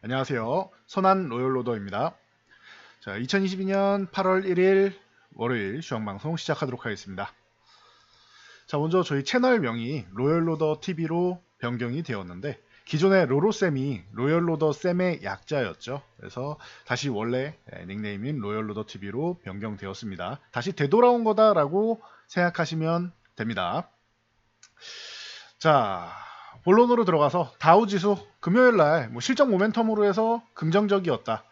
안녕하세요. 선한 로열로더입니다. 자, 2022년 8월 1일 월요일 주황방송 시작하도록 하겠습니다. 자, 먼저 저희 채널명이 로열로더 TV로 변경이 되었는데 기존의 로로쌤이 로열로더 쌤의 약자였죠. 그래서 다시 원래 예, 닉네임인 로열로더 TV로 변경되었습니다. 다시 되돌아온 거다라고 생각하시면 됩니다. 자, 본론으로 들어가서 다우 지수 금요일 날 뭐 실적 모멘텀으로 해서 긍정적이었다.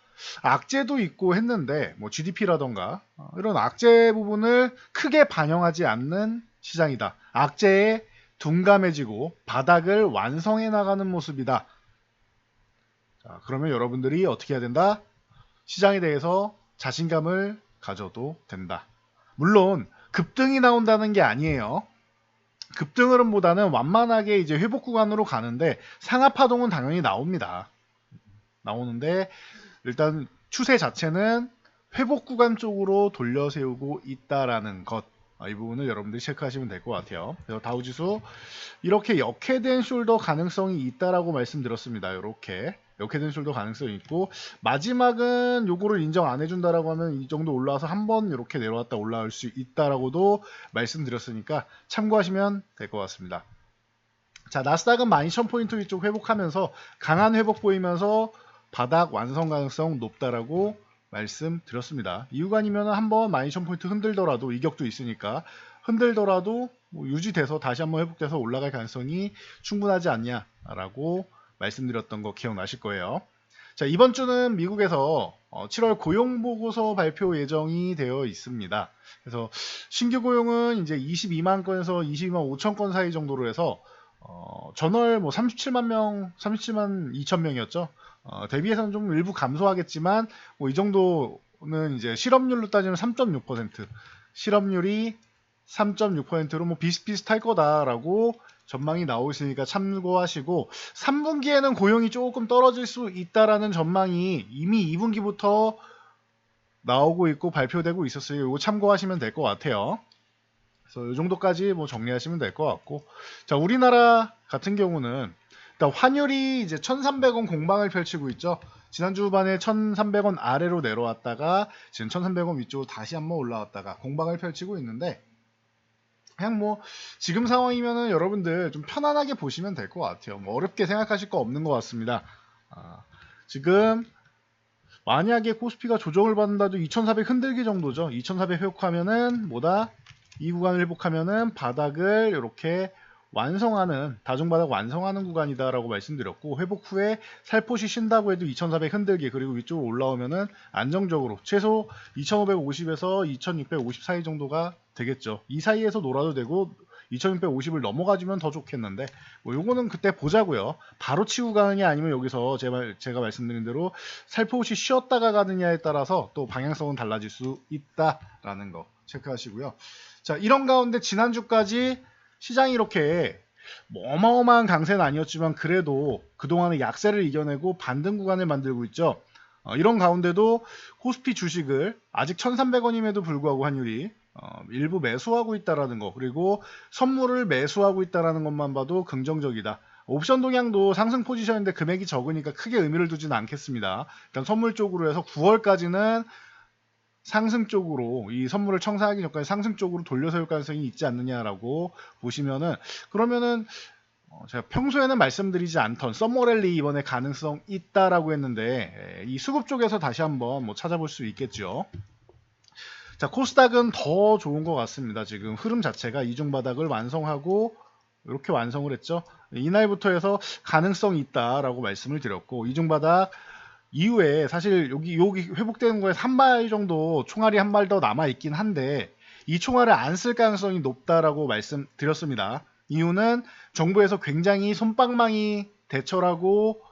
악재도 있고 했는데 뭐 GDP라던가 어, 이런 악재 부분을 크게 반영하지 않는 시장이다. 악재에 둔감해지고 바닥을 완성해 나가는 모습이다. 자, 그러면 여러분들이 어떻게 해야 된다? 시장에 대해서 자신감을 가져도 된다. 물론 급등이 나온다는 게 아니에요. 급등 흐름보다는 완만하게 이제 회복 구간으로 가는데 상하 파동은 당연히 나옵니다. 나오는데 일단 추세 자체는 회복 구간 쪽으로 돌려 세우고 있다라는 것. 아, 이 부분을 여러분들이 체크하시면 될 것 같아요. 그래서 다우지수 이렇게 역회된 숄더 가능성이 있다라고 말씀드렸습니다. 이렇게 역회된 숄더 가능성이 있고 마지막은 요거를 인정 안 해준다라고 하면 이 정도 올라와서 한 번 이렇게 내려왔다 올라올 수 있다라고도 말씀드렸으니까 참고하시면 될 것 같습니다. 자 나스닥은 12,000포인트 위쪽 회복하면서 강한 회복 보이면서 바닥 완성 가능성 높다라고 말씀드렸습니다. 아니면 한번 12,000포인트 흔들더라도 이격도 있으니까 흔들더라도 뭐 유지돼서 다시 한번 회복돼서 올라갈 가능성이 충분하지 않냐라고 말씀드렸던 거 기억나실 거예요. 자, 이번 주는 미국에서 7월 고용 보고서 발표 예정이 되어 있습니다. 그래서 신규 고용은 이제 22만 건에서 22만 5천 건 사이 정도로 해서 어, 전월 뭐 37만 명, 37만 2천 명이었죠. 어, 대비해서는 좀 일부 감소하겠지만 뭐 이 정도는 이제 실업률로 따지면 3.6% 실업률이 3.6%로 뭐 비슷비슷할 거다라고 전망이 나오시니까 참고하시고 3분기에는 고용이 조금 떨어질 수 있다라는 전망이 이미 2분기부터 나오고 있고 발표되고 있었어요. 이거 참고하시면 될 것 같아요. 그래서 이 정도까지 뭐 정리하시면 될 것 같고 자 우리나라 같은 경우는 일단 환율이 이제 1,300원 공방을 펼치고 있죠. 지난주 반에 1,300원 아래로 내려왔다가 지금 1,300원 위쪽으로 다시 한번 올라왔다가 공방을 펼치고 있는데 그냥 뭐 지금 상황이면은 여러분들 좀 편안하게 보시면 될 것 같아요. 뭐 어렵게 생각하실 거 없는 것 같습니다. 아, 지금 만약에 코스피가 조정을 받는다도 2,400 흔들기 정도죠. 2,400 회복하면은 뭐다? 이 구간을 회복하면은 바닥을 이렇게 완성하는 다중바닥 완성하는 구간이다라고 말씀드렸고 회복 후에 살포시 쉰다고 해도 2400 흔들기 그리고 위쪽으로 올라오면은 안정적으로 최소 2550에서 2650 사이 정도가 되겠죠. 이 사이에서 놀아도 되고 2650을 넘어가주면 더 좋겠는데 뭐 요거는 그때 보자고요. 바로 치고 가느냐 아니면 여기서 제가, 제가 말씀드린 대로 살포시 쉬었다가 가느냐에 따라서 또 방향성은 달라질 수 있다라는 거 체크하시고요. 자 이런 가운데 지난주까지 시장이 이렇게 뭐 어마어마한 강세는 아니었지만 그래도 그동안의 약세를 이겨내고 반등 구간을 만들고 있죠. 어, 이런 가운데도 코스피 주식을 아직 1,300원임에도 불구하고 환율이 어, 일부 매수하고 있다라는 거 그리고 선물을 매수하고 있다라는 것만 봐도 긍정적이다. 옵션 동향도 상승 포지션인데 금액이 적으니까 크게 의미를 두지는 않겠습니다. 일단 선물 쪽으로 해서 9월까지는 상승 쪽으로 이 선물을 청산하기 전까지 상승 쪽으로 돌려세울 가능성이 있지 않느냐라고 보시면은 그러면은 어 제가 평소에는 말씀드리지 않던 썸머랠리 이번에 가능성 있다라고 했는데 이 수급 쪽에서 다시 한번 뭐 찾아볼 수 있겠죠. 자 코스닥은 더 좋은 것 같습니다. 지금 흐름 자체가 이중 바닥을 완성하고 이렇게 완성을 했죠. 이날부터 해서 가능성이 있다라고 말씀을 드렸고 이중 바닥 이후에 사실 여기 여기 회복되는 거에 한 발 정도 총알이 한 발 더 남아 있긴 한데 이 총알을 안 쓸 가능성이 높다라고 말씀드렸습니다. 이유는 정부에서 굉장히 손방망이 대처라고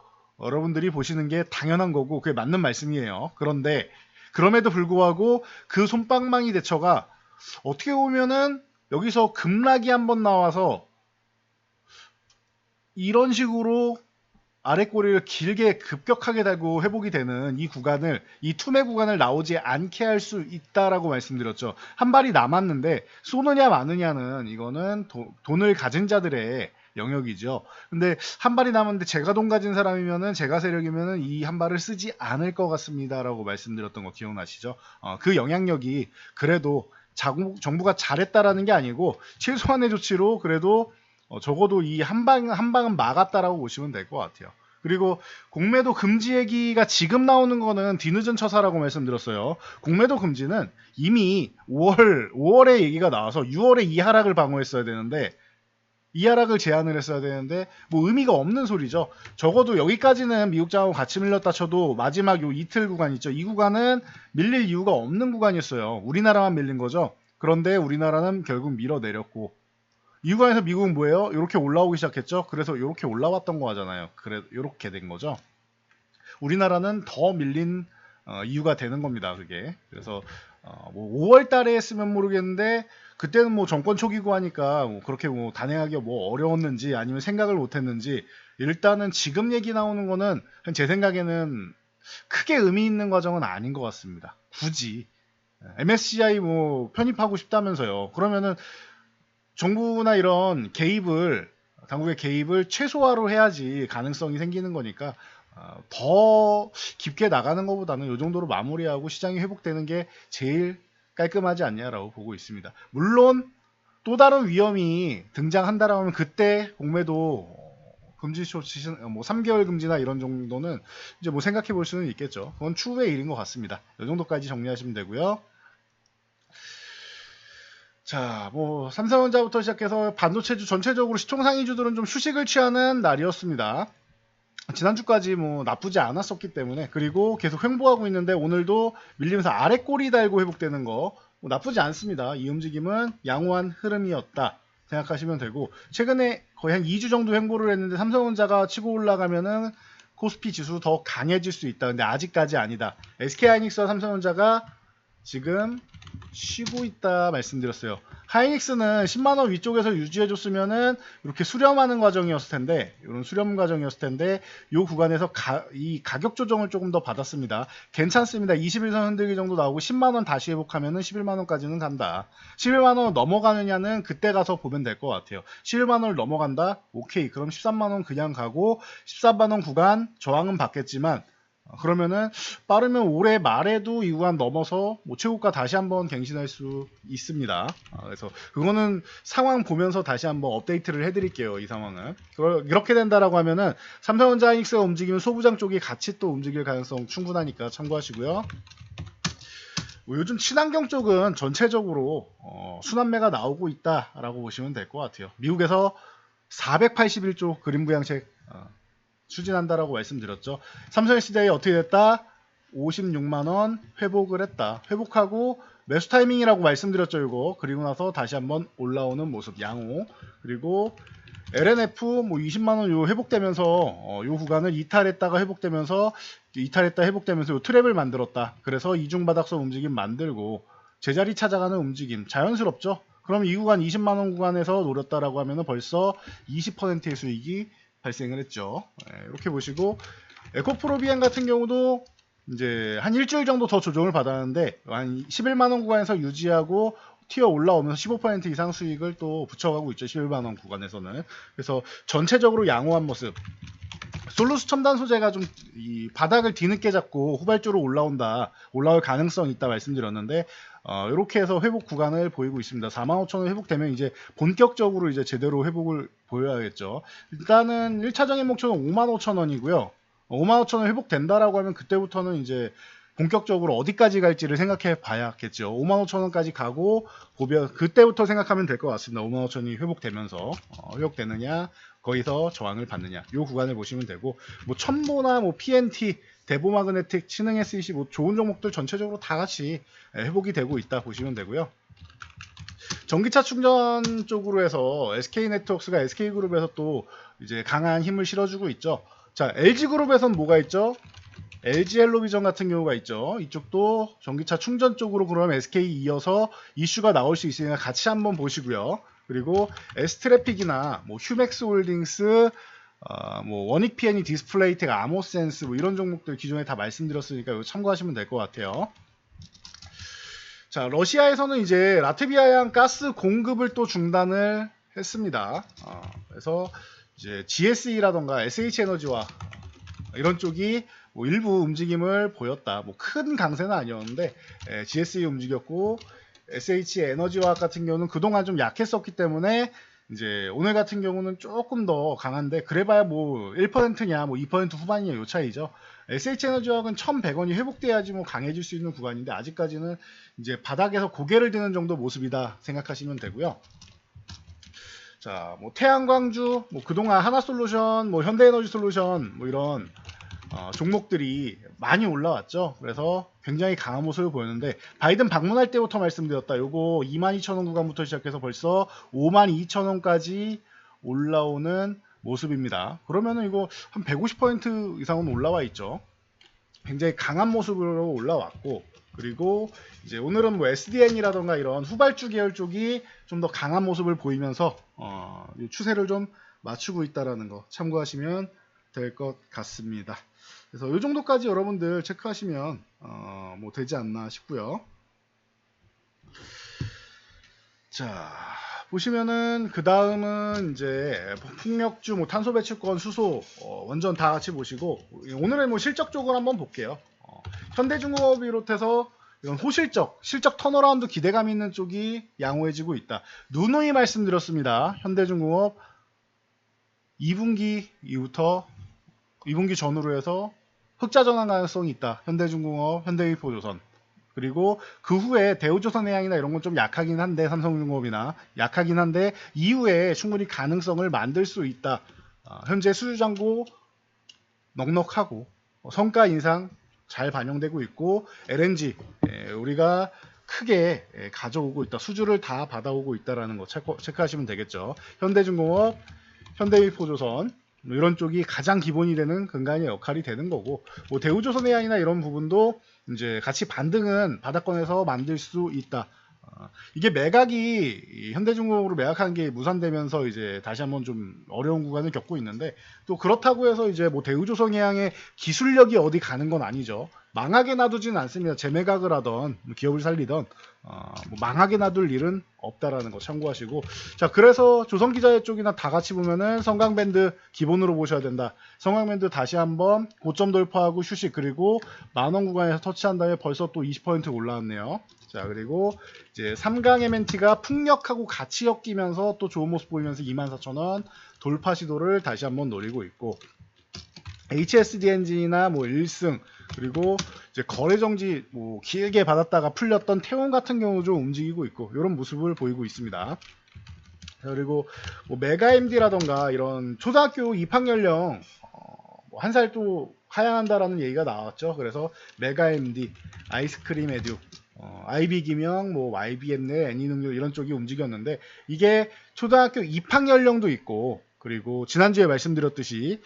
여러분들이 보시는 게 당연한 거고 그게 맞는 말씀이에요. 그런데 그럼에도 불구하고 그 손방망이 대처가 어떻게 보면은 여기서 급락이 한번 나와서 이런 식으로 아래 꼬리를 길게 급격하게 달고 회복이 되는 이 구간을 이 투매 구간을 나오지 않게 할 수 있다라고 말씀드렸죠. 한 발이 남았는데 쏘느냐 마느냐는 이거는 도, 돈을 가진 자들의 영역이죠. 근데 한 발이 남았는데 제가 돈 가진 사람이면은 제가 세력이면은 이 한 발을 쓰지 않을 것 같습니다라고 말씀드렸던 거 기억나시죠? 어, 그 영향력이 그래도 자국, 정부가 잘했다라는 게 아니고 최소한의 조치로 그래도 어, 적어도 이 한방 한 방은 막았다라고 보시면 될 것 같아요. 그리고 공매도 금지 얘기가 지금 나오는 거는 뒤늦은 처사라고 말씀드렸어요. 공매도 금지는 이미 5월 5월에 얘기가 나와서 6월에 이 하락을 방어했어야 되는데 이 하락을 제한을 했어야 되는데 뭐 의미가 없는 소리죠. 적어도 여기까지는 미국 장하고 같이 밀렸다 쳐도 마지막 요 이틀 구간 있죠. 이 구간은 밀릴 이유가 없는 구간이었어요. 우리나라만 밀린 거죠. 그런데 우리나라는 결국 밀어내렸고 이 구간에서 미국은 뭐예요? 이렇게 올라오기 시작했죠. 그래서 이렇게 올라왔던 거 하잖아요. 그래 이렇게 된 거죠. 우리나라는 더 밀린 어, 이유가 되는 겁니다. 그게 그래서 어, 뭐 5월 달에 했으면 모르겠는데 그때는 뭐 정권 초기고 하니까 뭐 그렇게 뭐 단행하기가 뭐 어려웠는지 아니면 생각을 못했는지 일단은 지금 얘기 나오는 거는 제 생각에는 크게 의미 있는 과정은 아닌 것 같습니다. 굳이 MSCI 뭐 편입하고 싶다면서요. 그러면은 정부나 이런 개입을 당국의 개입을 최소화로 해야지 가능성이 생기는 거니까 어, 더 깊게 나가는 것보다는 이 정도로 마무리하고 시장이 회복되는 게 제일 깔끔하지 않냐라고 보고 있습니다. 물론 또 다른 위험이 등장한다라고 하면 그때 공매도 금지 조치 뭐 3개월 금지나 이런 정도는 이제 뭐 생각해 볼 수는 있겠죠. 그건 추후의 일인 것 같습니다. 이 정도까지 정리하시면 되고요. 자, 뭐 삼성전자부터 시작해서 반도체주 전체적으로 시총 상위주들은 좀 휴식을 취하는 날이었습니다. 지난주까지 뭐 나쁘지 않았었기 때문에 그리고 계속 횡보하고 있는데 오늘도 밀리면서 아래 꼬리 달고 회복되는 거 뭐 나쁘지 않습니다. 이 움직임은 양호한 흐름이었다 생각하시면 되고 최근에 거의 한 2주 정도 횡보를 했는데 삼성전자가 치고 올라가면은 코스피 지수 더 강해질 수 있다. 근데 아직까지 아니다. SK하이닉스와 삼성전자가 지금 쉬고 있다 말씀드렸어요. 하이닉스는 10만원 위쪽에서 유지해줬으면은 이렇게 수렴하는 과정이었을 텐데, 이런 수렴 과정이었을 텐데, 이 구간에서 가, 이 가격 조정을 조금 더 받았습니다. 괜찮습니다. 21선 흔들기 정도 나오고 10만원 다시 회복하면은 11만원까지는 간다. 11만원 넘어가느냐는 그때 가서 보면 될 것 같아요. 11만원을 넘어간다? 오케이. 그럼 13만원 그냥 가고, 13만원 구간 저항은 받겠지만, 어, 그러면은 빠르면 올해 말에도 이 구간 넘어서 뭐 최고가 다시 한번 갱신할 수 있습니다. 아, 그래서 그거는 상황 보면서 다시 한번 업데이트를 해드릴게요. 이 상황은 이렇게 된다라고 하면은 삼성전자 하이닉스가 움직이면 소부장 쪽이 같이 또 움직일 가능성 충분하니까 참고하시고요. 뭐 요즘 친환경 쪽은 전체적으로 어, 순환매가 나오고 있다라고 보시면 될 것 같아요. 미국에서 481조 그린 부양책 어, 추진한다라고 말씀드렸죠. 삼성 SDI 어떻게 됐다? 56만 원 회복을 했다. 회복하고 매수 타이밍이라고 말씀드렸죠, 이거. 그리고 나서 다시 한번 올라오는 모습 양호. 그리고 LNF 뭐 20만 원 요 회복되면서 어, 요 구간을 이탈했다가 회복되면서 이탈했다 회복되면서 요 트랩을 만들었다. 그래서 이중 바닥선 움직임 만들고 제자리 찾아가는 움직임 자연스럽죠. 그럼 이 구간 20만 원 구간에서 노렸다라고 하면은 벌써 20%의 수익이 발생을 했죠. 네, 이렇게 보시고 에코프로비안 같은 경우도 이제 한 일주일 정도 더 조정을 받았는데 한 11만 원 구간에서 유지하고 튀어 올라오면서 15% 이상 수익을 또 붙여가고 있죠. 11만 원 구간에서는. 그래서 전체적으로 양호한 모습. 솔루스 첨단 소재가 좀이 바닥을 뒤늦게 잡고 후발주로 올라온다, 올라올 가능성이 있다 말씀드렸는데 어, 이렇게 해서 회복 구간을 보이고 있습니다. 45,000원 회복되면 이제 본격적으로 이제 제대로 회복을 보여야겠죠. 일단은 1차적인 목표는 55,000원이고요. 55,000원 회복된다라고 하면 그때부터는 이제 본격적으로 어디까지 갈지를 생각해 봐야겠죠. 55,000원까지 가고 보면 그때부터 생각하면 될 것 같습니다. 55,000원이 회복되면서 어, 회복되느냐 거기서 저항을 받느냐 이 구간을 보시면 되고 뭐 첨보나 뭐 PNT 대보마그네틱, 친능 SEC 뭐 좋은 종목들 전체적으로 다 같이 회복이 되고 있다 보시면 되고요. 전기차 충전 쪽으로 해서 SK네트워크가 SK그룹에서 또 이제 강한 힘을 실어주고 있죠. 자, LG그룹에선 뭐가 있죠? LG 헬로비전 같은 경우가 있죠. 이쪽도 전기차 충전 쪽으로 그럼 SK 이어서 이슈가 나올 수 있으니까 같이 한번 보시고요. 그리고 에스트래픽이나 뭐 휴맥스 홀딩스, 어, 뭐 원익 PN이 디스플레이텍, 아모센스 뭐 이런 종목들 기존에 다 말씀드렸으니까 참고하시면 될 것 같아요. 자, 러시아에서는 이제 라트비아양 가스 공급을 또 중단을 했습니다. 어, 그래서 이제 GSE라던가 SH 에너지와 이런 쪽이 뭐 일부 움직임을 보였다. 뭐 큰 강세는 아니었는데 예, GSE 움직였고 SH 에너지화학 같은 경우는 그동안 좀 약했었기 때문에 이제 오늘 같은 경우는 조금 더 강한데 그래봐야 뭐 1%냐 뭐 2% 후반이냐 요 차이죠. SH 에너지화학은 1,100원이 회복돼야지 뭐 강해질 수 있는 구간인데 아직까지는 이제 바닥에서 고개를 드는 정도 모습이다 생각하시면 되고요. 자, 뭐 태양광주, 뭐 그동안 하나솔루션, 뭐 현대에너지솔루션, 뭐 이런 어, 종목들이 많이 올라왔죠. 그래서 굉장히 강한 모습을 보였는데 바이든 방문할 때부터 말씀드렸다. 요거 22,000원 구간부터 시작해서 벌써 52,000원까지 올라오는 모습입니다. 그러면은 이거 한 150% 이상은 올라와 있죠. 굉장히 강한 모습으로 올라왔고 그리고 이제 오늘은 뭐 SDN이라던가 이런 후발주 계열 쪽이 좀 더 강한 모습을 보이면서 어, 이 추세를 좀 맞추고 있다라는 거 참고하시면 될 것 같습니다. 그래서 이 정도까지 여러분들 체크하시면 어, 뭐 되지 않나 싶고요. 자 보시면은 그 다음은 이제 풍력주, 뭐 탄소 배출권, 수소 어, 원전 다 같이 보시고 오늘은 뭐 실적 쪽을 한번 볼게요. 어, 현대중공업 비롯해서 이런 호실적, 실적 턴어라운드 기대감 있는 쪽이 양호해지고 있다. 누누이 말씀드렸습니다. 현대중공업 2분기 이후부터 2분기 전후로 해서 흑자 전환 가능성이 있다. 현대중공업, 현대위포조선. 그리고 그 후에 대우조선해양이나 이런 건 좀 약하긴 한데 삼성중공업이나 약하긴 한데 이후에 충분히 가능성을 만들 수 있다. 어, 현재 수주잔고 넉넉하고 어, 성과 인상 잘 반영되고 있고 LNG 예, 우리가 크게 예, 가져오고 있다. 수주를 다 받아오고 있다라는 거 체크, 체크하시면 되겠죠. 현대중공업, 현대위포조선 뭐 이런 쪽이 가장 기본이 되는 근간의 역할이 되는 거고 뭐 대우조선해양이나 이런 부분도 이제 같이 반등은 바닥권에서 만들 수 있다. 어, 이게 매각이 현대중공업으로 매각하는 게 무산되면서 이제 다시 한번 좀 어려운 구간을 겪고 있는데 또 그렇다고 해서 이제 뭐 대우조선해양의 기술력이 어디 가는 건 아니죠. 망하게 놔두지는 않습니다. 재매각을 하던 뭐 기업을 살리던 어, 뭐 망하게 놔둘 일은 없다라는 거 참고하시고 자 그래서 조선 기자재 쪽이나 다 같이 보면은 성강밴드 기본으로 보셔야 된다. 성강밴드 다시 한번 고점 돌파하고 휴식 그리고 만원 구간에서 터치한 다음에 벌써 또 20% 올라왔네요. 자 그리고 이제 3강 MNT가 풍력하고 같이 엮이면서 또 좋은 모습 보이면서 24,000원 돌파 시도를 다시 한번 노리고 있고 HSD 엔진이나 뭐 1승 그리고 이제 거래 정지 뭐 길게 받았다가 풀렸던 태원 같은 경우 좀 움직이고 있고 이런 모습을 보이고 있습니다. 그리고 뭐 메가MD라던가 이런 초등학교 입학 연령 어, 뭐 한살 또 하향한다라는 얘기가 나왔죠. 그래서 메가MD, 아이스크림 에듀, 어, IB 기명, 뭐 YBM 내 애니 능력 이런 쪽이 움직였는데 이게 초등학교 입학 연령도 있고 그리고 지난주에 말씀드렸듯이 이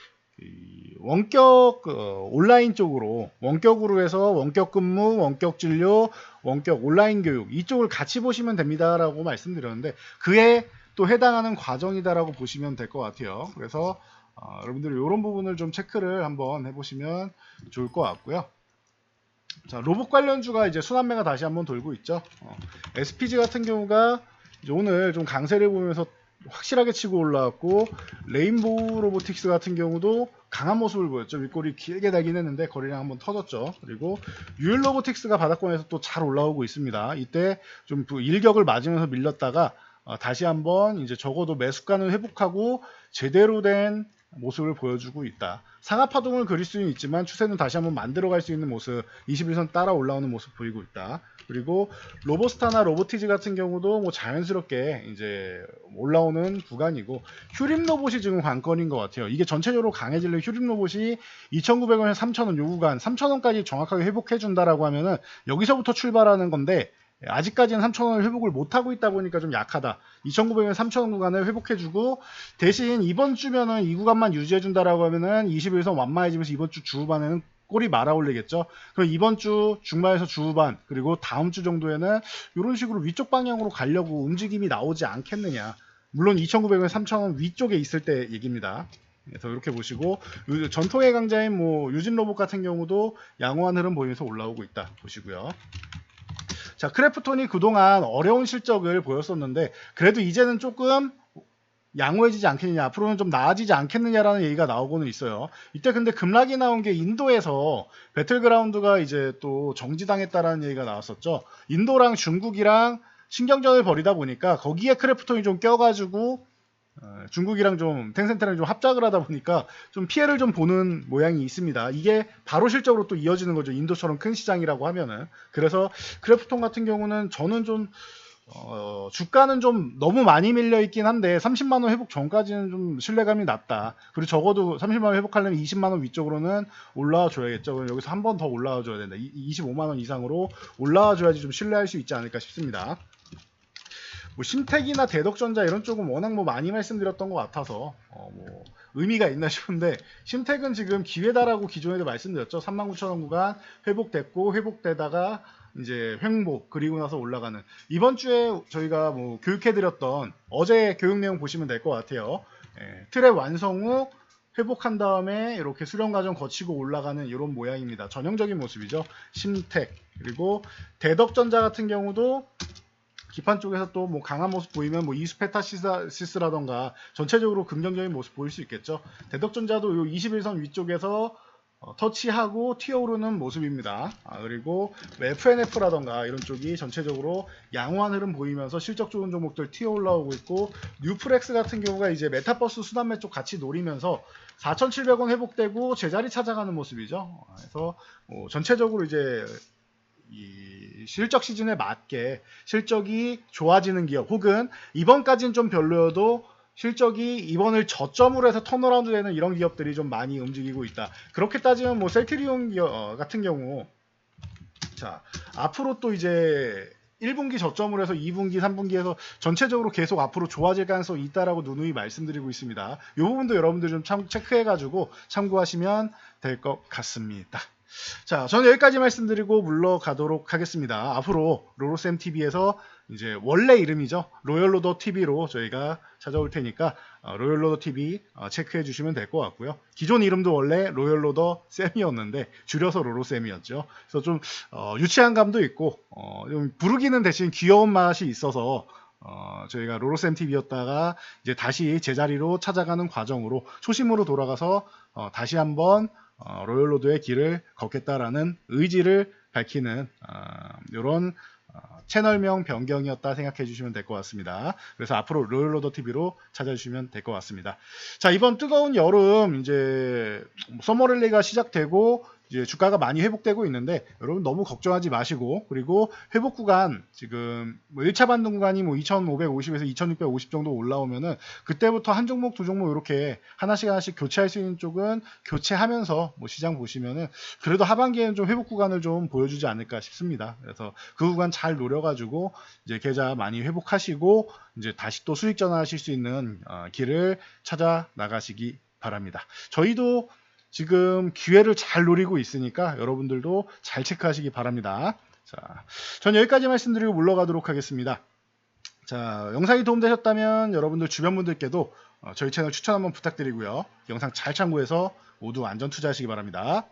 원격 어, 온라인 쪽으로 원격으로 해서 원격 근무, 원격 진료, 원격 온라인 교육 이쪽을 같이 보시면 됩니다라고 말씀드렸는데 그에 또 해당하는 과정이다라고 보시면 될 것 같아요. 그래서 어, 여러분들 이런 부분을 좀 체크를 한번 해보시면 좋을 것 같고요. 자 로봇 관련주가 이제 순환매가 다시 한번 돌고 있죠. 어, SPG 같은 경우가 오늘 좀 강세를 보면서 확실하게 치고 올라왔고 레인보우 로보틱스 같은 경우도 강한 모습을 보였죠. 윗골이 길게 달긴 했는데 거리량 한번 터졌죠. 그리고 유일 로보틱스가 바닥권에서 또 잘 올라오고 있습니다. 이때 좀 일격을 맞으면서 밀렸다가 어, 다시 한번 이제 적어도 매수가는 회복하고 제대로 된 모습을 보여주고 있다. 상하 파동을 그릴 수는 있지만 추세는 다시 한번 만들어갈 수 있는 모습, 21선 따라 올라오는 모습 보이고 있다. 그리고 로보스타나 로보티즈 같은 경우도 뭐 자연스럽게 이제 올라오는 구간이고 휴림 로봇이 지금 관건인 것 같아요. 이게 전체적으로 강해질래 휴림 로봇이 2,900원에서 3,000원 요 구간 3,000원까지 정확하게 회복해 준다라고 하면은 여기서부터 출발하는 건데 아직까지는 3,000원을 회복을 못하고 있다 보니까 좀 약하다. 2,900원, 3,000원 구간을 회복해주고 대신 이번 주면은 이 구간만 유지해준다라고 하면은 21선 완만해지면서 이번 주 주후반에는 꼬리 말아 올리겠죠. 그럼 이번 주 중반에서 주후반 그리고 다음 주 정도에는 이런 식으로 위쪽 방향으로 가려고 움직임이 나오지 않겠느냐. 물론 2,900원, 3,000원 위쪽에 있을 때 얘기입니다. 그래서 이렇게 보시고 전통의 강자인 뭐 유진 로봇 같은 경우도 양호한 흐름 보이면서 올라오고 있다 보시고요. 자, 크래프톤이 그동안 어려운 실적을 보였었는데 그래도 이제는 조금 양호해지지 않겠느냐, 앞으로는 좀 나아지지 않겠느냐라는 얘기가 나오고는 있어요. 이때 근데 급락이 나온 게 인도에서 배틀그라운드가 이제 또 정지당했다라는 얘기가 나왔었죠. 인도랑 중국이랑 신경전을 벌이다 보니까 거기에 크래프톤이 좀 껴가지고 어, 중국이랑 좀 텐센트랑 좀 합작을 하다 보니까 좀 피해를 좀 보는 모양이 있습니다. 이게 바로 실적으로 또 이어지는 거죠. 인도처럼 큰 시장이라고 하면은. 그래서 크래프톤 같은 경우는 저는 좀 어, 주가는 좀 너무 많이 밀려 있긴 한데 30만 원 회복 전까지는 좀 신뢰감이 낮다. 그리고 적어도 30만 원 회복하려면 20만 원 위쪽으로는 올라와 줘야겠죠. 그럼 여기서 한 번 더 올라와 줘야 된다. 이- 25만 원 이상으로 올라와 줘야지 좀 신뢰할 수 있지 않을까 싶습니다. 뭐 심택이나 대덕전자 이런 쪽은 워낙 뭐 많이 말씀드렸던 것 같아서 어, 뭐 의미가 있나 싶은데 심택은 지금 기회다라고 기존에도 말씀드렸죠. 39,000원 구간 회복됐고 회복되다가 이제 횡보 그리고 나서 올라가는 이번 주에 저희가 뭐 교육해드렸던 어제 교육 내용 보시면 될 것 같아요. 예, 트랩 완성 후 회복한 다음에 이렇게 수렴 과정 거치고 올라가는 이런 모양입니다. 전형적인 모습이죠. 심택 그리고 대덕전자 같은 경우도 기판 쪽에서 또 뭐 강한 모습 보이면 뭐 이수페타시스라던가 전체적으로 긍정적인 모습 보일 수 있겠죠. 대덕전자도 요 21선 위쪽에서 어, 터치하고 튀어오르는 모습입니다. 아, 그리고 FNF라던가 이런 쪽이 전체적으로 양호한 흐름 보이면서 실적 좋은 종목들 튀어 올라오고 있고 뉴프렉스 같은 경우가 이제 메타버스 수단매 쪽 같이 노리면서 4,700원 회복되고 제자리 찾아가는 모습이죠. 아, 그래서 뭐 전체적으로 이제 이 실적 시즌에 맞게 실적이 좋아지는 기업 혹은 이번까지는 좀 별로여도 실적이 이번을 저점으로 해서 턴어라운드 되는 이런 기업들이 좀 많이 움직이고 있다. 그렇게 따지면 뭐 셀트리온 기업 어, 같은 경우 자 앞으로 또 이제 1분기 저점으로 해서 2분기, 3분기에서 전체적으로 계속 앞으로 좋아질 가능성이 있다라고 누누이 말씀드리고 있습니다. 이 부분도 여러분들 좀 참, 체크해가지고 참고하시면 될 것 같습니다. 자, 저는 여기까지 말씀드리고 물러가도록 하겠습니다. 앞으로 로로쌤 TV에서 이제 원래 이름이죠. 로열로더 TV로 저희가 찾아올 테니까 어, 로열로더 TV 어, 체크해 주시면 될 것 같고요. 기존 이름도 원래 로열로더 쌤이었는데 줄여서 로로쌤이었죠. 그래서 좀 어, 유치한 감도 있고 어, 좀 부르기는 대신 귀여운 맛이 있어서 어, 저희가 로로쌤 TV였다가 이제 다시 제자리로 찾아가는 과정으로 초심으로 돌아가서 어, 다시 한번 어, 로열로드의 길을 걷겠다라는 의지를 밝히는 이런 채널명 변경이었다 생각해 주시면 될 것 같습니다. 그래서 앞으로 로열로더 TV로 찾아주시면 될 것 같습니다. 자 이번 뜨거운 여름 이제 서머랠리가 시작되고 이제 주가가 많이 회복되고 있는데 여러분 너무 걱정하지 마시고 그리고 회복 구간 지금 뭐 1차 반등 구간이 뭐 2,550에서 2,650 정도 올라오면은 그때부터 한 종목 두 종목 이렇게 하나씩 하나씩 교체할 수 있는 쪽은 교체하면서 뭐 시장 보시면은 그래도 하반기에는 좀 회복 구간을 좀 보여주지 않을까 싶습니다. 그래서 그 구간 잘 노려가지고 이제 계좌 많이 회복하시고 이제 다시 또 수익 전환하실 수 있는 어, 길을 찾아 나가시기 바랍니다. 저희도 지금 기회를 잘 노리고 있으니까 여러분들도 잘 체크하시기 바랍니다. 자, 전 여기까지 말씀드리고 물러가도록 하겠습니다. 자, 영상이 도움되셨다면 여러분들 주변 분들께도 어, 저희 채널 추천 한번 부탁드리고요. 영상 잘 참고해서 모두 안전 투자하시기 바랍니다.